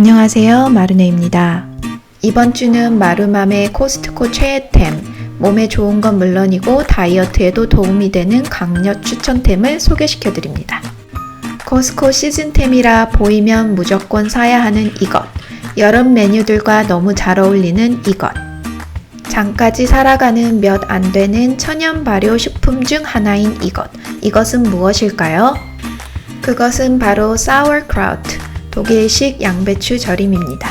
안녕하세요. 마르네입니다. 이번 주는 마루맘의 코스트코 최애템, 몸에 좋은 건 물론이고 다이어트에도 도움이 되는 강력 추천템을 소개시켜 드립니다. 코스코 시즌템이라 보이면 무조건 사야 하는 이것. 여름 메뉴들과 너무 잘 어울리는 이것. 장까지 살아가는 몇 안 되는 천연 발효 식품 중 하나인 이것. 이것은 무엇일까요? 그것은 바로 sauerkraut, 독일식 양배추 절임입니다.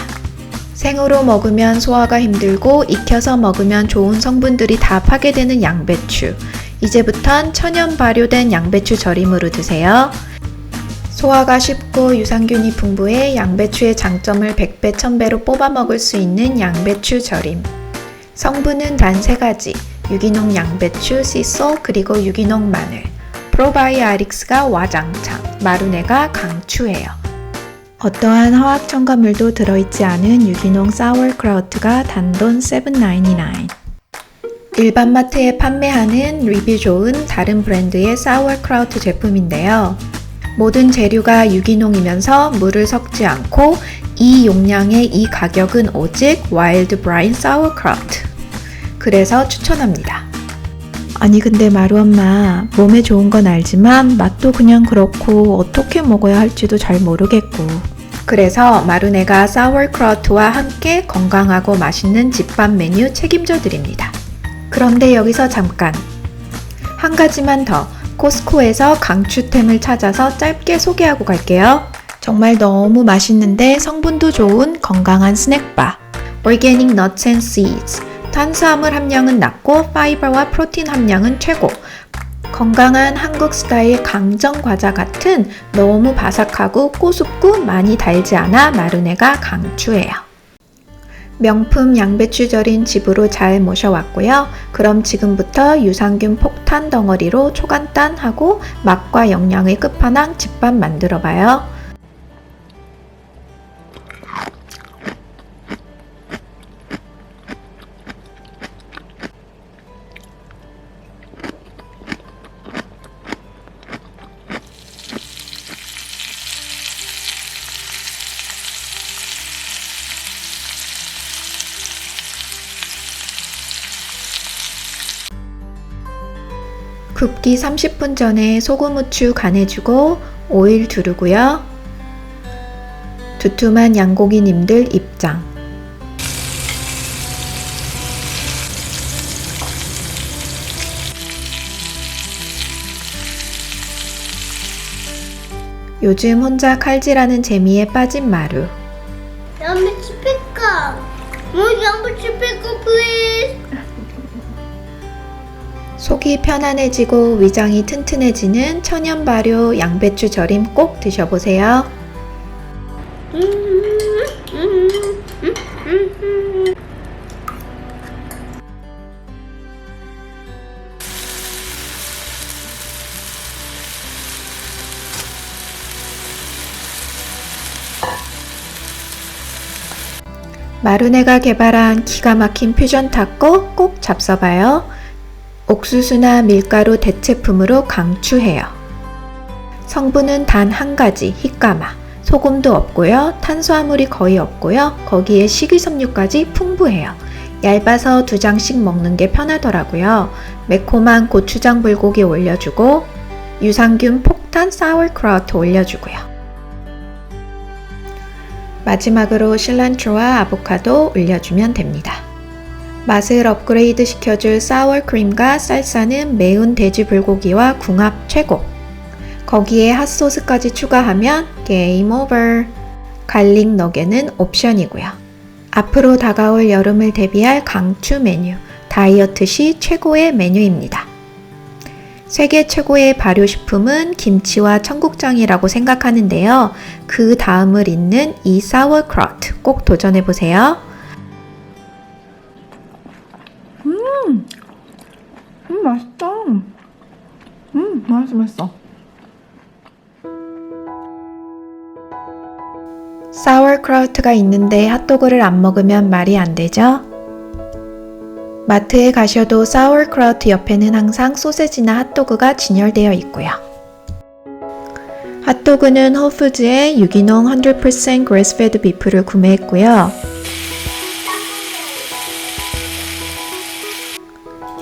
생으로 먹으면 소화가 힘들고 익혀서 먹으면 좋은 성분들이 다 파괴되는 양배추. 이제부턴 천연 발효된 양배추 절임으로 드세요. 소화가 쉽고 유산균이 풍부해 양배추의 장점을 100배, 1000배로 뽑아 먹을 수 있는 양배추 절임. 성분은 단세 가지. 유기농 양배추, 씨소, 그리고 유기농 마늘. 프로바이아릭스가 와장창, 마루네가 강추해요. 어떠한 화학 첨가물도 들어있지 않은 유기농 사워크라우트가 단돈 7.99. 일반 마트에 판매하는 리뷰 좋은 다른 브랜드의 사워크라우트 제품인데요. 모든 재료가 유기농이면서 물을 섞지 않고 이 용량의 이 가격은 오직 와일드 브라인 사워크라우트. 그래서 추천합니다. 아니 근데 마루 엄마 몸에 좋은 건 알지만 맛도 그냥 그렇고 어떻게 먹어야 할지도 잘 모르겠고 그래서 마루네가 사워크라우트와 함께 건강하고 맛있는 집밥 메뉴 책임져 드립니다. 그런데 여기서 잠깐 한 가지만 더 코스코에서 강추템을 찾아서 짧게 소개하고 갈게요. 정말 너무 맛있는데 성분도 좋은 건강한 스낵바 Organic Nuts and Seeds 탄수화물 함량은 낮고 파이버와 프로틴 함량은 최고. 건강한 한국 스타일 강정 과자 같은 너무 바삭하고 꼬숩고 많이 달지 않아 마르네가 강추해요. 명품 양배추 절인 집으로 잘 모셔왔고요. 그럼 지금부터 유산균 폭탄 덩어리로 초간단하고 맛과 영양의 끝판왕 집밥 만들어 봐요. 굽기 30분 전에 소금 후추 간해주고 오일 두르고요. 두툼한 양고기님들 입장. 요즘 혼자 칼질하는 재미에 빠진 마루. 양배추. More 양배추 pickle, please. 속이 편안해지고 위장이 튼튼해지는 천연 발효 양배추 절임 꼭 드셔보세요. 마루네가 개발한 기가 막힌 퓨전 타코 꼭 잡숴봐요. 옥수수나 밀가루 대체품으로 강추해요. 성분은 단 한 가지, 히까마. 소금도 없고요. 탄수화물이 거의 없고요. 거기에 식이섬유까지 풍부해요. 얇아서 두 장씩 먹는 게 편하더라고요. 매콤한 고추장 불고기 올려주고 유산균 폭탄 사워크라우트 올려주고요. 마지막으로 실란트로와 아보카도 올려주면 됩니다. 맛을 업그레이드 시켜줄 사워크림과 쌀사는 매운 돼지 불고기와 궁합 최고. 거기에 핫소스까지 추가하면 게임 오버. 갈릭 너겟은 옵션이고요. 앞으로 다가올 여름을 대비할 강추 메뉴, 다이어트 시 최고의 메뉴입니다. 세계 최고의 발효식품은 김치와 청국장이라고 생각하는데요. 그 다음을 잇는 이 사워크라우트 꼭 도전해보세요. 맛있다. 음, 맛있어, 맛있어. 사워크라우트가 있는데 핫도그를 안 먹으면 말이 안 되죠? 마트에 가셔도 사워크라우트 옆에는 항상 소세지나 핫도그가 진열되어 있고요. 핫도그는 홀푸드의 유기농 100% 그레스페드 비프를 구매했고요.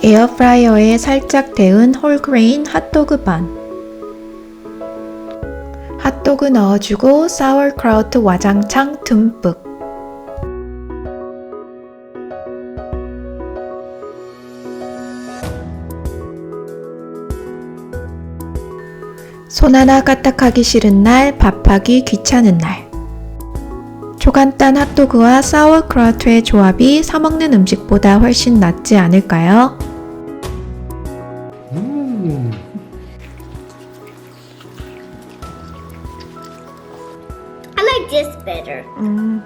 에어프라이어에 살짝 데운 홀그레인 핫도그 반. 핫도그 넣어주고 사워크라우트 와장창 듬뿍. 손 하나 까딱하기 싫은 날, 밥하기 귀찮은 날. 초간단 핫도그와 사워크라우트의 조합이 사먹는 음식보다 훨씬 낫지 않을까요? I like this better. 음.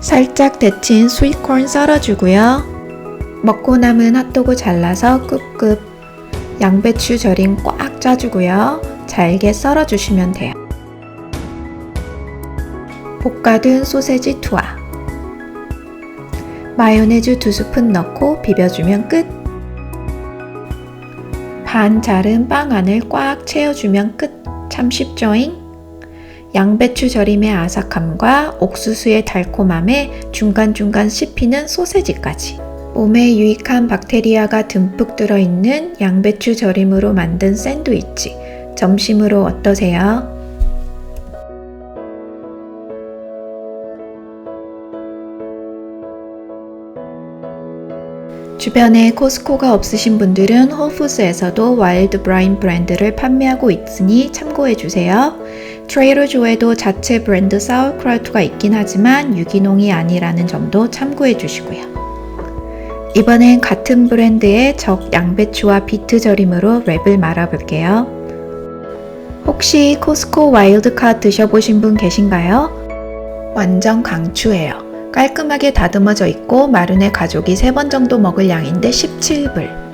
살짝 데친 스위트콘 썰어주고요. 먹고 남은 핫도그 잘라서 끄끄 양배추 절임 꽉 짜주고요. 잘게 썰어주시면 돼요. 볶아둔 소세지 투하 마요네즈 두 스푼 넣고 비벼주면 끝. 반 자른 빵 안을 꽉 채워주면 끝. 참 쉽죠잉? 양배추 절임의 아삭함과 옥수수의 달콤함에 중간중간 씹히는 소세지까지. 몸에 유익한 박테리아가 듬뿍 들어있는 양배추 절임으로 만든 샌드위치. 점심으로 어떠세요? 주변에 코스코가 없으신 분들은 홀푸스에서도 와일드 브라인 브랜드를 판매하고 있으니 참고해 주세요. 트레이더조에도 자체 브랜드 사우크라우트가 있긴 하지만 유기농이 아니라는 점도 참고해 주시고요. 이번엔 같은 브랜드의 적 양배추와 비트 절임으로 랩을 말아볼게요. 혹시 코스코 와일드카 드셔보신 분 계신가요? 완전 강추해요. 깔끔하게 다듬어져 있고 마른의 가족이 3번 정도 먹을 양인데 17불.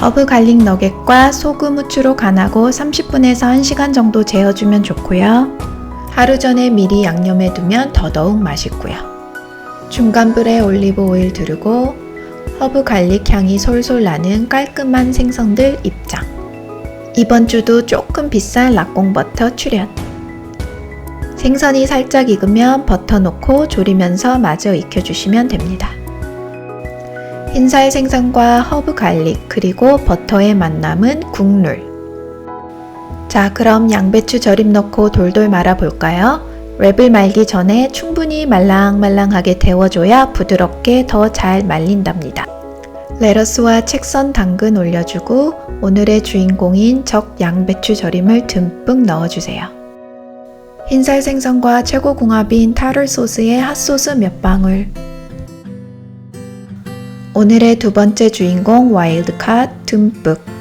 허브 갈릭 너겟과 소금 후추로 간하고 30분에서 1시간 정도 재워주면 좋고요. 하루 전에 미리 양념해 두면 더더욱 맛있고요. 중간 불에 올리브 오일 두르고 허브 갈릭 향이 솔솔 나는 깔끔한 생선들 입장. 이번 주도 조금 비싼 락공버터 출연. 생선이 살짝 익으면 버터 넣고 졸이면서 마저 익혀주시면 됩니다. 흰살 생선과 허브 갈릭 그리고 버터의 만남은 국룰. 자, 그럼 양배추 절임 넣고 돌돌 말아 볼까요? 랩을 말기 전에 충분히 말랑말랑하게 데워줘야 부드럽게 더 잘 말린답니다. 레러스와 책선 당근 올려주고 오늘의 주인공인 적 양배추 절임을 듬뿍 넣어주세요. 흰살 생선과 최고 궁합인 타르 소스에 핫소스 몇 방울. 오늘의 두 번째 주인공 와일드캇 듬뿍.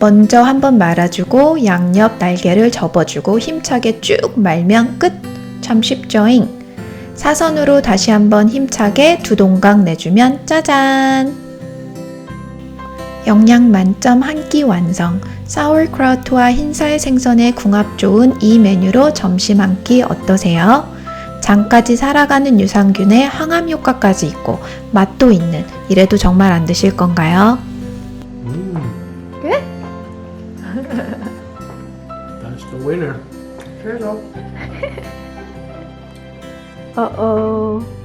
먼저 한번 말아주고 양옆 날개를 접어주고 힘차게 쭉 말면 끝. 참 쉽죠잉. 사선으로 다시 한번 힘차게 두 동강 내주면 짜잔! 영양 만점 한 끼 완성. 사워크라우트와 흰살 생선의 궁합 좋은 이 메뉴로 점심 한 끼 어떠세요? 장까지 살아가는 유산균에 항암 효과까지 있고 맛도 있는 이래도 정말 안 드실 건가요? Uh-oh.